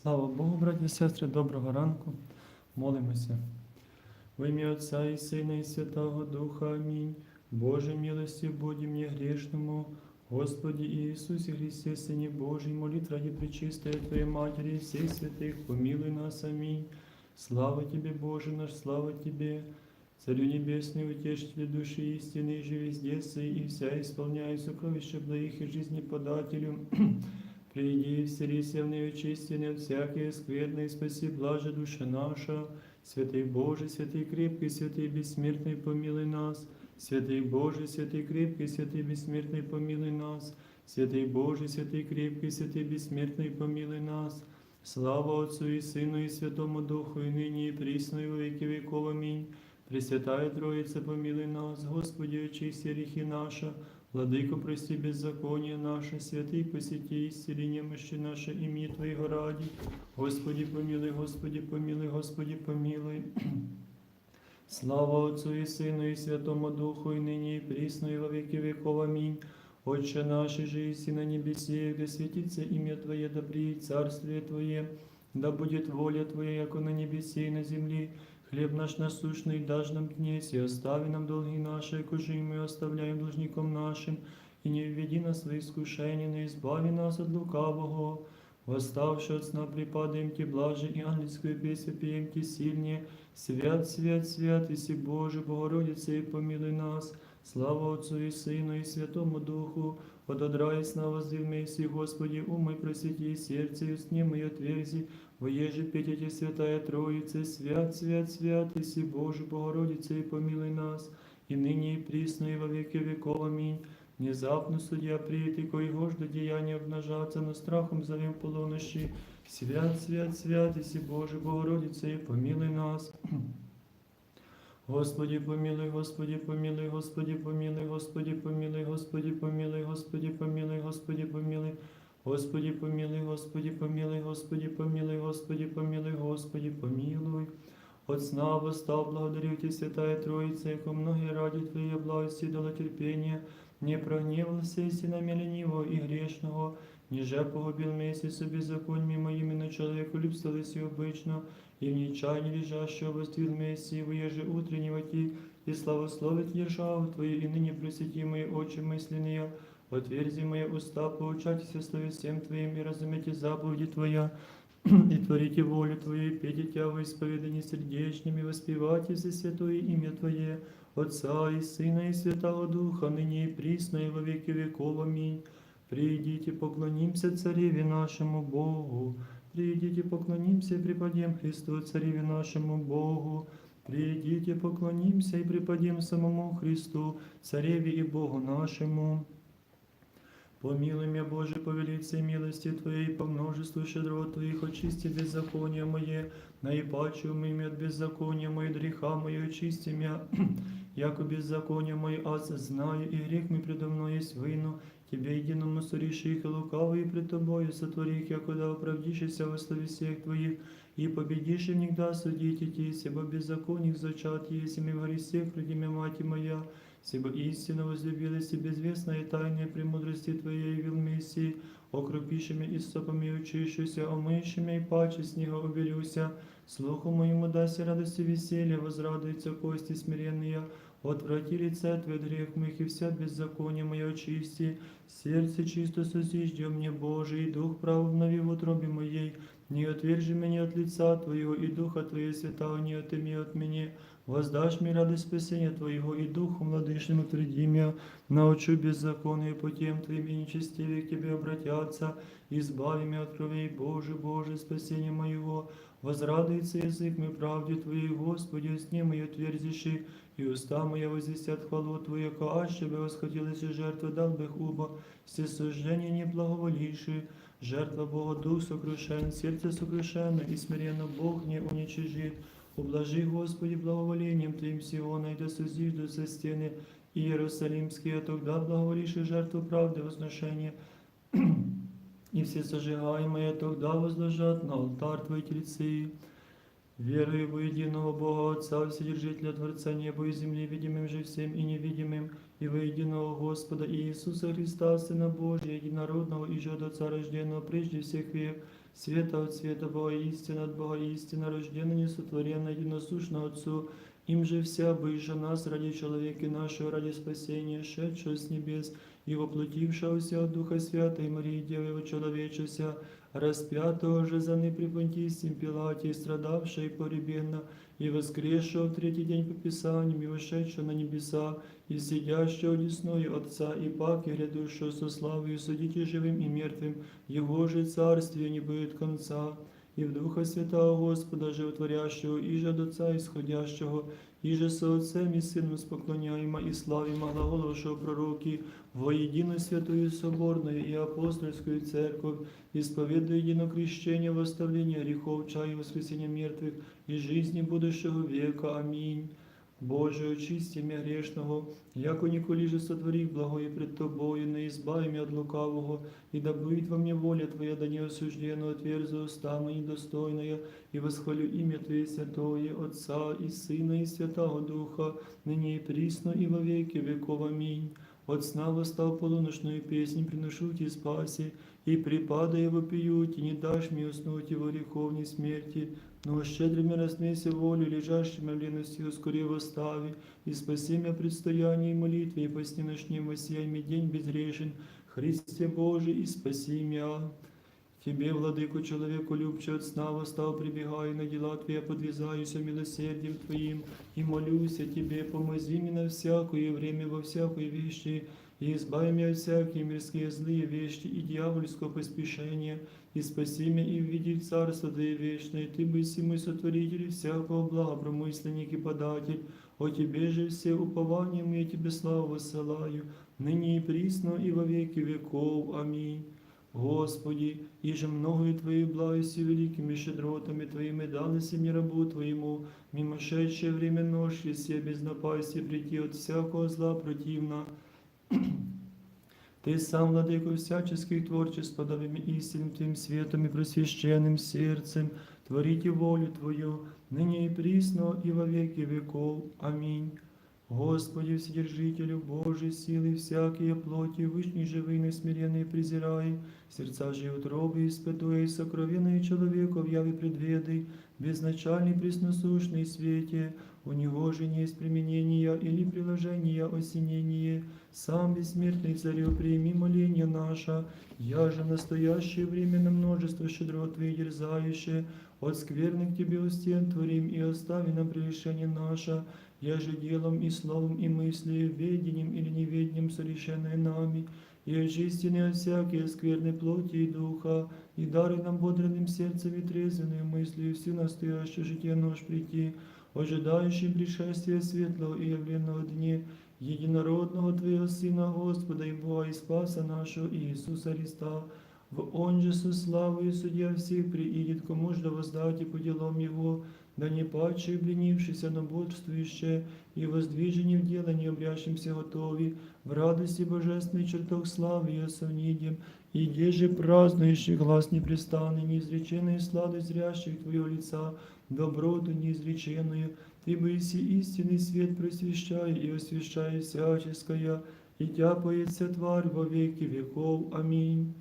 Слава Богу, браті і сестри, доброго ранку. Молимося. В ім'я Отця і Сина, і Святого Духа. Амінь. Боже милості, будь мені грішному, Господі Ісусі Христе, Сині Божий, молит ради пречистої Твоей Матери и всех святых, помилуй нас. Аминь. Слава Тебе, Боже наш, слава Тебе, Царю Небесный, утешителю души истины, же везде сей, и вся исполняй сокровища благих и жизни подателю. Приди, вселися в нею чистіне всякие скверные, спаси, блаже душа наша. Святый Боже, святый крепкий, святый бессмертный, помилуй нас. Святый Боже, святый крепкий, святый бессмертный, помилуй нас. Святый Боже, святый крепкий, святый бессмертный, помилуй нас. Слава Отцу и Сыну и Святому Духу, и ныне и присно, и во веки веков. Аминь. Пресвятая Троица, помилуй нас, Господи, очисти грехи наши, Владыко, прости беззаконие наше, святый, посети, исцели немощи наши, имени Твоего ради. Господи, помилуй, Господи, помилуй, Господи, помилуй. Слава Отцу и Сыну и Святому Духу, и ныне и присно, и во веки веков. Аминь. Отче наш, же и на небесе, да светится имя Твое, да приедет царствие Твое, да будет воля Твоя, яко на небесе и на земле. Хлеб наш насущный дашь нам днесь, и остави нам долги наши, якоже и мы оставляем должником нашим, и не введи нас в искушение, но избави нас от лукавого. Восставши от сна припадаем Ти блаже, и ангельскую песню пеем Ти сильнее. Свят, свят, свят, Иси Боже, Богородице, и помилуй нас. Слава Отцу и Сыну и Святому Духу, от одра и сна воздвиг Месси, Господи, умой просвети, сердце и устни мои отверзи, Воеже петите Святая Троица, свят, свят, свят, Иси Боже, Богородице, и помилуй нас, и ныне и присно, и во веки веков. Аминь. Внезапно судья приет, и кой до деяния обнажаться, но страхом зовем полунощи. Свят, свят, свят, Иси Боже, Богородице, и помилуй нас. Господи, помилуй, Господи, помилуй, Господи, помилуй, Господи, помилуй, Господи, помилуй, Господи, помилуй, Господи, помилуй. Господи, помилуй, Господи, помилуй, Господи, помилуй, Господи, помилуй, Господи, помилуй. От сна восстал, благодарю Тебя, Святая Троица, яко многие ради Твоей благости дала терпение, не прогневался и на ленивого и грешного, ниже погубил месяц беззаконьми моими, но человеку любствовались и обычно, и в нечаянии лежащего воствил Мессии, воеже утреннего ти, и славословит державу Твою, и ныне просвети мои очи мысленные, отверзи мои уста, поучайтесь о слове всем Твоим, и разумейте заповеди Твоя, и творите волю Твою, и пейте Тебя во исповедании сердечными, воспевайте за святое имя Твое, Отца и Сына и Святого Духа, ныне и присно, и во веки веков. Аминь. Придите, поклонимся Цареве нашему Богу. Придите, поклонимся и преподем Христу, Цареве нашему Богу. Придите, поклонимся и преподем самому Христу, Цареве и Богу нашему. Помилуй меня, Боже, по велице милости Твоей, по множеству щедрот Твоих, очисти беззаконие мое, наипаче умыми от беззакония мое, греха мое, очисти меня, яко беззаконие мое, аз знаю, и грех мой предо мной есть вину, Тебе единому сореши их и лукавый пред Тобою сотвори их, якуда оправдишься во слове всех Твоих, и победишь и никогда судить идти, себо беззаконник зачат есть, и в всех родимя мать моя, Себо истинно возлюбилась и безвестная тайная премудрости Твоей явил Мессии, окропишими и сопами учишися, омышими и паче снега обелюся, слуху моему даси радости веселья, возрадуются кости смиренные, отврати лице Твое от грех моих и вся беззаконие мое очисти, сердце чисто созижди мне, Боже, и дух прав обнови в утробе моей, не отвержи меня от лица Твоего, и духа Твоего святого не отыми от меня, Воздашь мне радость спасения Твоего, и Духу Владычному тверди меня, научу беззаконие путем Твоим, и нечестивые к Тебе обратятся, избави меня от кровей, Боже, Боже, спасение моего, возрадуется язык мой правде Твоей, Господи, усни мою твердиши, и уста моя возвестят хвалу Твою, яко аще бы восходилась жертва, дал бы хуба, все суждения не благоволивши, жертва Бога Дух сокрушен, сердце сокрушено, и смиренно Бог не уничижит, Ублажи, Господи, благоволением Твоим Сиона, и да созиждутся стены Иерусалимские, а тогда благоволишь и жертву правды возношения, и все сожигаемые тогда возложат на алтарь Твои тельцы. Верую в единого Бога Отца, Вседержителя Творца неба и земли, видимым же всем и невидимым, и во единого Господа Иисуса Христа, Сына Божия, единородного и же от Отца рожденного прежде всех век, света от света Бога истина от Бога истина, рожденная, несотворенная, единосущна Отцу, им же вся быша нас ради человека нашего, ради спасения, шедшего с небес, и воплотившегося от Духа Святой Марии Девы Его человечеся, распятого же за при Понтийским Пилате, страдавшего и погребенного, и воскресшего в третий день по Писаниям, и вошедшего на небеса, и сидящего одесную Отца, и паки грядущего со славою судите живым и мертвым, Его же царствие не будет конца. И в Духа Святого Господа, животворящего, и же от Отца исходящего, и же со Отцем и Сыном споклоняемо и славимо глаголовшего пророки, воєдіно единую святую і и церкви, церковь, исповедуя едино крещение, восставление грехов, чаю воскресіння мертвых и жизни будущего века. Аминь. Боже, очисти меня грешного, яко же сотворив благое пред Тобою, не избави меня от лукавого, и да будет во мне воля Твоя, да не осужденно отверзу уста мои достойная, и восхвалю имя Твое святое, Отца и Сына и Святого Духа, ныне и присно и во веки веков. Аминь. От сна восстал полуночную песнь, приношу Тебе спаси, и припадая вопию, Ти не дашь мне уснуть его греховной смерти, но щедрыми разнеси волю, лежащими в лености ускори восстави, и спаси меня предстояние и молитве, и посни ночнем воссияй день безгрешен, Христе Божий, и спаси меня. Тебе, владыку, человеку любче от сна восстал, прибегаю на дела Твои, подвязаюся милосердием Твоим, и молюся Тебе, помози мне на всякое время, во всякой вещи, и избави меня от всякие мирские злые вещи и дьявольского поспешения, и спаси меня и введи в Царство Твое вечное, Ты быси мой сотворитель и всякого блага, промысленник и податель, о Тебе же все упования мы Тебе славу высылаю, ныне и присно и во веки веков. Аминь. Господи, и же многою Твоей благостью великими щедротами Твоими дали мне рабу Твоему, мимошедшее время ночи, все без напасти прийти от всякого зла противно. Ты сам, владыко всяческих творчеств, подавим истинным Твоим светом и просвященным сердцем, творите волю Твою, ныне и присно, и во веки веков. Аминь. Господи, Вседержителю Божий, силы всякие плоти, вышний живый, несмиренный презирай, сердца же и утробы испытуя, и сокровенные человеков яви предведы, безначальный пресносущный свете, у него же не есть применения или приложения осенения, сам бессмертный царю прими моление наше, я же в настоящее время на множество щедрот Твоих дерзающее, от скверных Тебе у стен творим и остави нам прегрешение наше, я же делом и словом и мыслью, ведением или неведением совершенное нами, и очистины от всякие скверной плоти и духа, и даруй нам бодренным сердцем и трезвенную мыслью всю настоящее житие нож прийти, ожидающим пришествия светлого и явленного дне, единородного Твоего Сына Господа и Бога и Спаса нашего Иисуса Христа, в Он же со славою судья всех приидет, кому ж да воздать и по делам Его, да не паче обленившийся, но бодрствующее, и воздвижение в дело не обрящимся готови, в радости божественный чертог славы и осовнидем, и где же празднующий глаз непрестанный, неизреченный сладость зрящих Твоего лица, доброту неизреченную, Ты быси истинный свет просвещай и освещай всяческое, и тяпается тварь во веки веков. Аминь.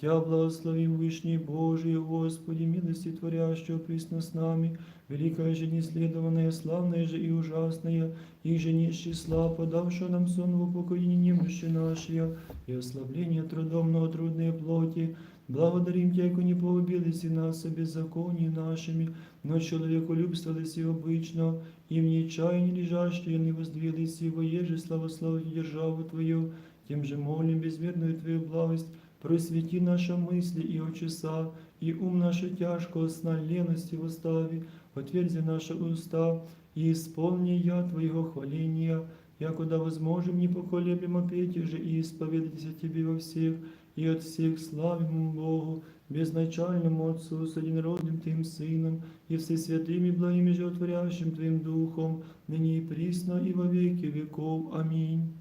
Тя благословим Вышний Божий, Господи, милости творящего присно с нами, великая же неследованная, славная же и ужасная, и же нищий слав, подавшая нам сон в упокоении немощи нашей, и ослабление трудом на трудные плоти, Благодарим Тя, яко не поубились и нас беззаконии нашими, но человеку любствовались и обычно, и в нечаянии лежащие не воздвились его, еже славословить державу Твою, тем же молим безмерную Твою благость, просвети наши мысли и очеса, и ум наше тяжкого сна лености в уставе, отверзи наши уста, и исполни я Твоего хваления, якуда возможем непоколебимо петь же и исповедаться Тебе во всех, и от всех славим Богу, безначальному Отцу, с одинородным Твоим Сыном, и всесвятым и благим и животворящим Твоим Духом, ныне и присно, и во веки веков. Аминь.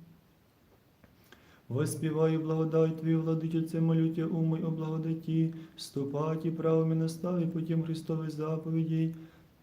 Воспеваю благодать Твою, владычице, молю Тя, умой о благодати, вступать и правами настави путем Христовых заповедей,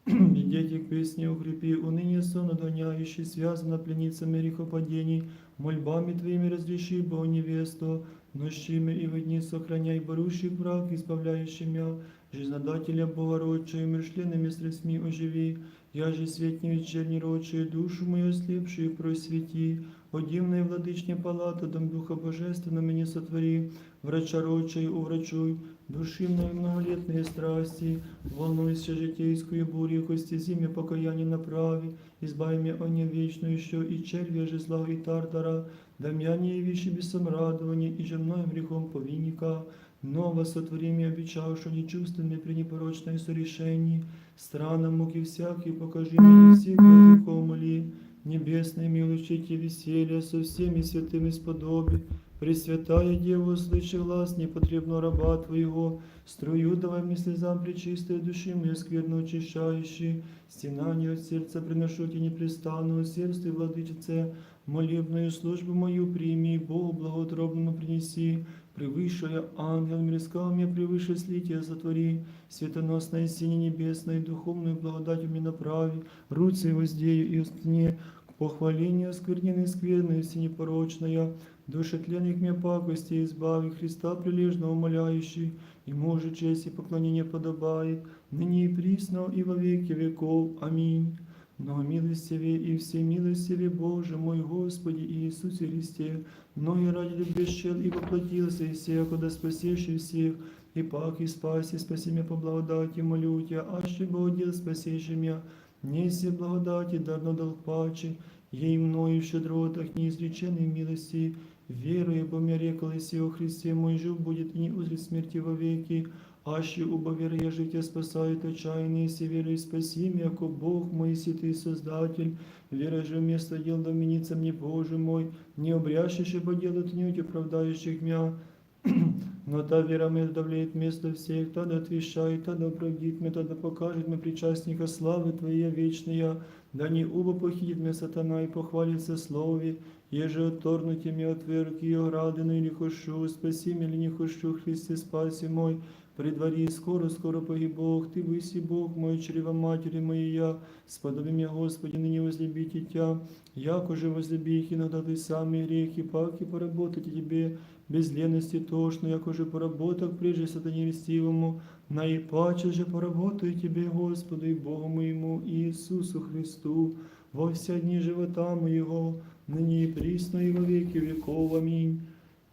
И дети к песне укрепи, уныние сон отгоняющий, связано пленницами грехопадений, мольбами Твоими разреши, Бо невесту, нощими и в дни сохраняй борущий прах, избавляющий мя, жизнодателя Богородчую, миршленными средствами оживи, я же светни вечерней рочи, душу мою слепшую просвети, о дивная владычня палата, дом Духа Божественного мне сотвори, врача рочей уврачуй, души мною многолетные страсти, волнуйся житейскую бурю, кости зиме покаяние направи, избави меня о вечную еще и червя же зла и тартара, да мя не явишь бесом радование, и же грехом повинника, Ново сотвори мне обещавшую нечувственное при непорочное сорешении, странам муки всякие покажи мне всех грехов моли, небесной милостите веселья со всеми святыми сподоби, Пресвятая Дева, услыши глаз непотребно раба Твоего, струю давай мне слезам причистой души моей скверно очищающей, стенание от сердца приношу тебе непрестанно, усердствуй, владычице, молебную службу мою прими, Богу благоутробному принеси, превыше ангел мирского мне превыше слития сотвори, светоносное сине небесное, духовную благодать мне направи, руцы воздею и устне, к похвалению скверненной скверной синепорочная, души тленных мне пакости избави, Христа прилежно умоляющий, и может честь и поклонение подобает, ныне и присно, и во веки веков. Аминь. Но милостивее и всемилостивее Боже мой Господи Иисусе Христе, многие ради Тебя щел и воплотился, и всех, куда спасешь всех, и пак и спаси, спаси меня по благодати, молю Тебя, аще Богодел спасешь меня, неси благодати, дарно долг паче, ей мною в щедротах неизреченной милости, верую, бо мне рекалось о Христе мой жив будет и не узрит смерти вовеки, аще убо веры я життя спасает отчаянные, си верой спаси меня, яко Бог мой, си Ты Создатель, вера же вместо дел доменится мне, Боже мой, не обрящешь по делу тнють оправдающих меня, но та вера мне давляет место всех, тогда отвещает, тогда оправдит меня, тогда покажет мне причастника славы Твоей вечная, да не убо похитит меня сатана и похвалится слове, еже отторнуті меня отверг ее градину или хочу, спаси меня или не хочу, Христе спаси мой, при дворе скоро, скоро погиб Бог, Ты выси Бог мой, чрева матери моей я, сподоби меня, Господи, ныне возлюбите Тя, яко же возлюби их иногда Ты сами грехи, пак и поработать Тебе, без лености тошно, яко же поработок прежде сатане льстивому, наипаче же поработаю Тебе, Господу и Богу моему Иисусу Христу, во вся дни живота моего, ныне и присно и во веки веков. Аминь.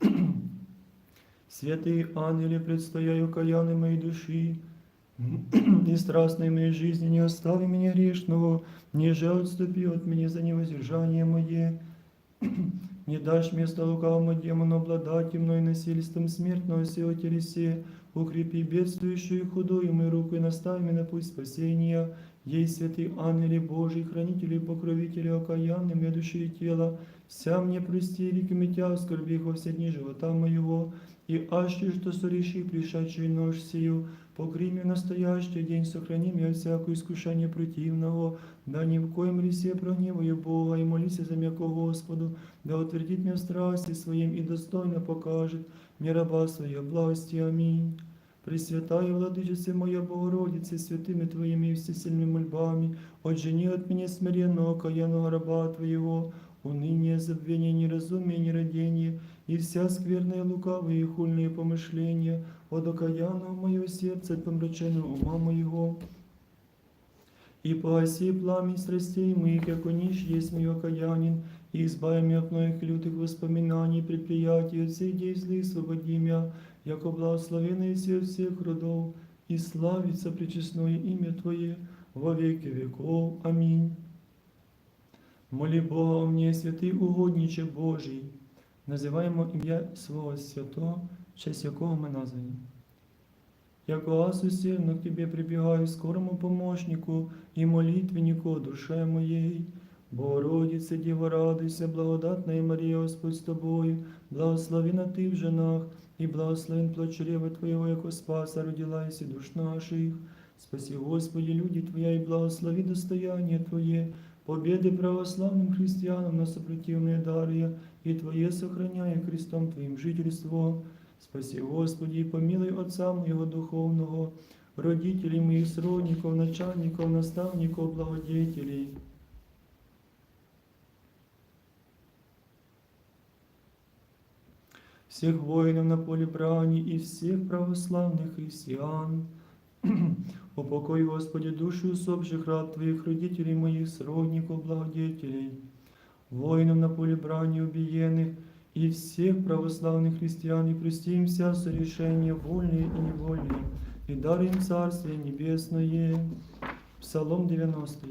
Святые ангели, предстояю каяны моей души, и страстной моей жизни не остави меня грешного, ниже отступи от меня за невоздержание мое. Не дашь место лукавому демону обладать мной насильством смертного сего телесе, укрепи бедствующую и худую мою руку и наставь меня на путь спасения. Ей святый ангели Божий, хранители и покровители окаянным я души и тела, вся мне прости реки митя, скорби во все дни живота моего, и аще что сореши пришедший нож сию, покри в настоящий день, сохрани меня от всякого искушения противного, да ни в коем ресе прогневаю Бога, и молись за меня Господу, да утвердит меня в страсти своим и достойно покажет мне раба своей власти. Аминь. Пресвятая Владычице моя Богородице, святыми Твоими и всесильными мольбами, отжени от меня смиренного каянного раба Твоего, уныние, забвение, неразумие, нерадение, и вся скверная лукавые и хульные помышления, от окаянного моего сердца, от помраченного ума моего. И погаси пламень страстей моих, яко нищ есть мой окаянин, и избави меня от многих лютых воспоминаний, предприятий, от всех дей злых свободи меня, яко благословенный все всех родов, и славится пречестное имя Твое во веки веков. Аминь. Моли Бога о мне, святий угодниче Божий, називаємо ім'я свого святого, честь якого ми названі. Яко аз усердно к Тебе прибегаю, скорому помощнику и молитвеннику душе моей. Богородице, Дева, радуйся, благодатная Мария, Господь с Тобою, благословена Ты в женах, и благословен плод чрева Твоего, яко спаса родилась и душ наших. Спаси, Господи, люди Твоя, и благослови достояние Твое, победы православным христианам на сопротивные дария, и Твое сохраняя Христом Твоим жительство. Спаси, Господи, и помилуй Отца моего Духовного, родителей моих сродников, начальников, наставников, благодетелей. Всех воинов на поле брани и всех православных христиан. Упокой, Господи, души усопших раб Твоих, родителей моих, сродников, благодетелей, воинов на поле брани убиенных и всех православных христиан, и прости им вся сорешения, вольные и невольные, и дай им Царствие Небесное. Псалом 90.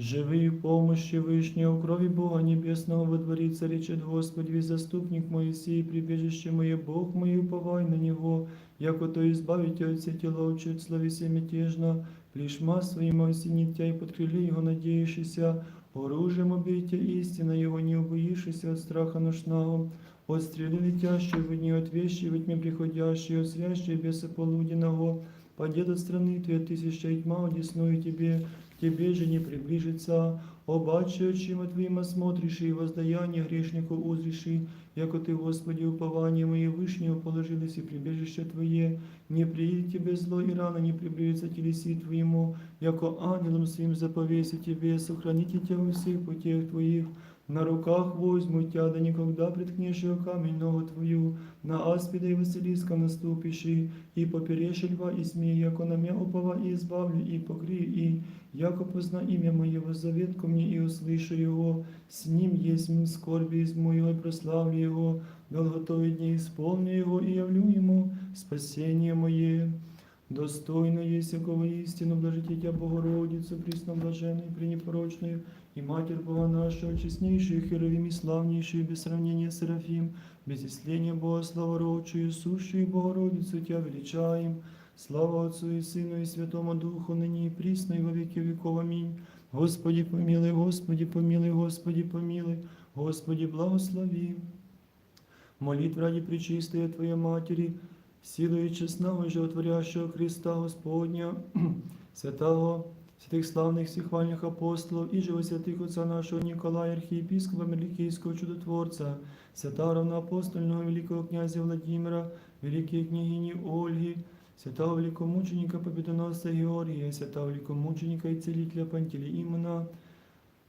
Живи в помощи Вышнего, крови Бога Небесного водворится, речет Господи, заступник Моисей, прибежище мое, Бог мой, уповай на Него, яко то избавите от все тела чуть словеся мятежно, плешма своим осенит тя и под крыле Его надеющийся, оружием убейте истина Его, не убоишься от страха ношного, от стрелы летящей в дни, от вещи во тьме приходящей, от зрящей беса полуденного, падет от страны Твоя тысяча и тьма одесную Тебе, к Тебе же не приближится, обаче очима Твоим смотришь, и воздаяние грешнику узриши, яко Ты, Господи, упование мое вышнего положилось и прибежище Твое, не приедет Тебе зло и рано не приблизится телеси Твоему, яко ангелом своим заповеси Тебе, сохраните Тебя во всех путях Твоих, на руках возьму Тя, да никогда приткнешь ее камень ногу Твою, на аспида и Василиска наступишь, и, и поперешь льва и змея, яко на мя упова и избавлю, и покри, и яко позна имя Моего, завет ко мне, и услышу его, с ним есть мне скорби из моего, и прославлю его, долготове дни исполню его, и явлю ему спасение мое. Достойно есть якого истину, блажите Тя Богородицу, пресноблаженную, пренепорочную, и Матерь Бога нашего, честнейшую, Херовим и славнейшую, без сравнения Серафим, без исления Бога слава славородчую, сущую Богородицу Тя величаем. Слава Отцу и Сыну и Святому Духу, ныне и присно, и во веки веков. Аминь. Господи помилуй, Господи помилуй, Господи помилуй, Господи благослови. Молитва ради Пречистої Твоей Матери, силою честного и животворящего Христа Господня, святого, святых славных всех вальных апостолов и живо святых отца нашего Николая, архиепископа Меликийского чудотворца, святого равноапостольного великого князя Владимира, великой княгини Ольги, святого великомученика Победоносца Георгия, святого великомученика и целителя Пантелеимона,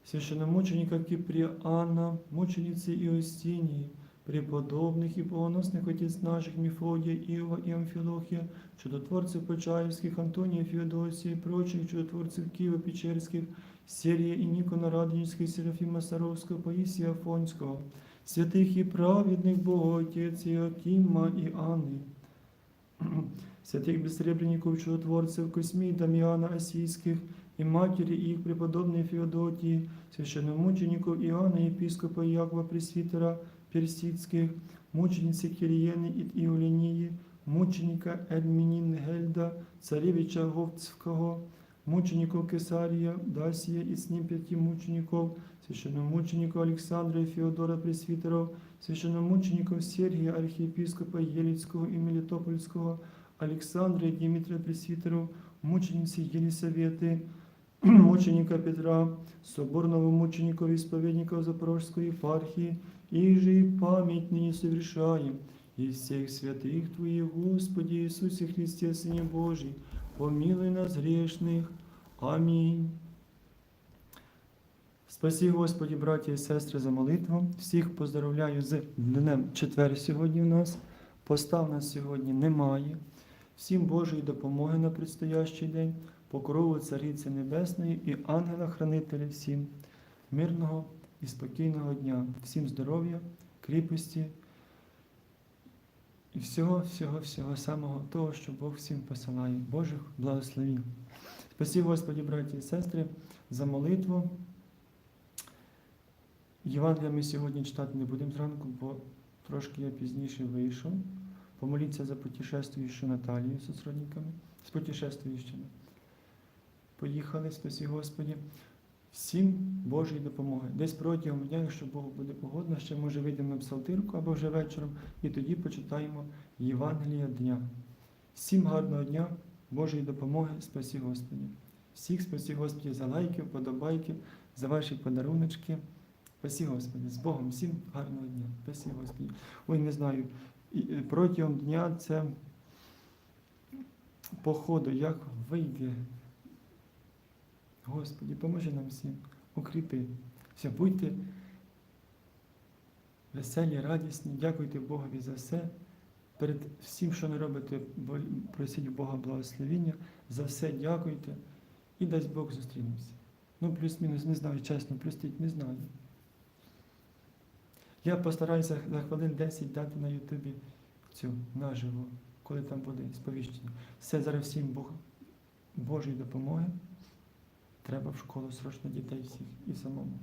священномученика Киприана, мученицы Иостинии, преподобных и богоносных отец наших Мефодия, Иова и Амфилохия, чудотворцев Почаевских, Антония Феодосия и прочих чудотворцев Киева Печерских, Серия и Никона Радонежских, Серафима Саровского, Паисия Афонского, святых и праведных Богоотец Иакима и Анны, святых бессребренников чудотворцев Косьми и Дамиана Осийских, и матери их преподобной Феодотии, священномучеников Иоанна, епископа Якова Пресвитера Персидских, мученицы Кириены и Иолении, мученика Эльминингельда, царевича Говцкого, мучеников Кесария, Дасия и с ним пяти мучеников, священномучеников Александра и Феодора Пресвитеров, священномучеников Сергия, архиепископа Елицкого и Мелитопольского, Александра и Дмитрия Пресвитеров, мученицы Елисаветы, мученика Петра, соборного мученика исповедников Запорожской епархии, и же и память ныне совершаем, и всех святых Твоих, Господи Иисусе Христе, Сыне Божий, помилуй нас грешных. Амінь. Спасі, Господі, браті і сестри, за молитву. Всіх поздравляю з Днем Четвер сьогодні у нас. Постав нас сьогодні немає. Всім Божої допомоги на предстоящий день, покрову Цариці Небесної і ангела-хранителя всім. Мирного і спокійного дня. Всім здоров'я, кріпості і всього, всього, всього самого того, що Бог всім посилає. Божих благословінь. Спасибо, Господі, браті і сестри, за молитву. Євангелія ми сьогодні читати не будемо зранку, бо трошки я пізніше вийшов. Помоліться за путешествуючу Наталію з сродниками, з путешествуючими. Поїхали, спасі Господі. Всім Божої допомоги. Десь протягом дня, якщо Богу буде погодно, ще може вийдемо на псалтирку або вже вечором, і тоді почитаємо Євангелія дня. Всім гарного дня, Божої допомоги, спасі Господі. Всіх спасі Господі за лайки, подобайки, за ваші подаруночки. Спасі Господі, з Богом, всім гарного дня. Спасі Господі. Ой, не знаю, і протягом дня це по ходу, як вийде. Господі, поможи нам всім, укріпи. Все, будьте веселі, радісні, дякуйте Богові за все. Перед всім, що ви робите, просіть Бога благословіння, за все дякуйте і дасть Бог зустрінемося. Ну, плюс-мінус, не знаю, чесно, простіть, не знаю. Я постараюся за хвилин 10 дати на Ютубі цю наживо, коли там буде сповіщення. Все зараз всім Бог, Божої допомоги. Треба в школу срочно дітей всіх і самому.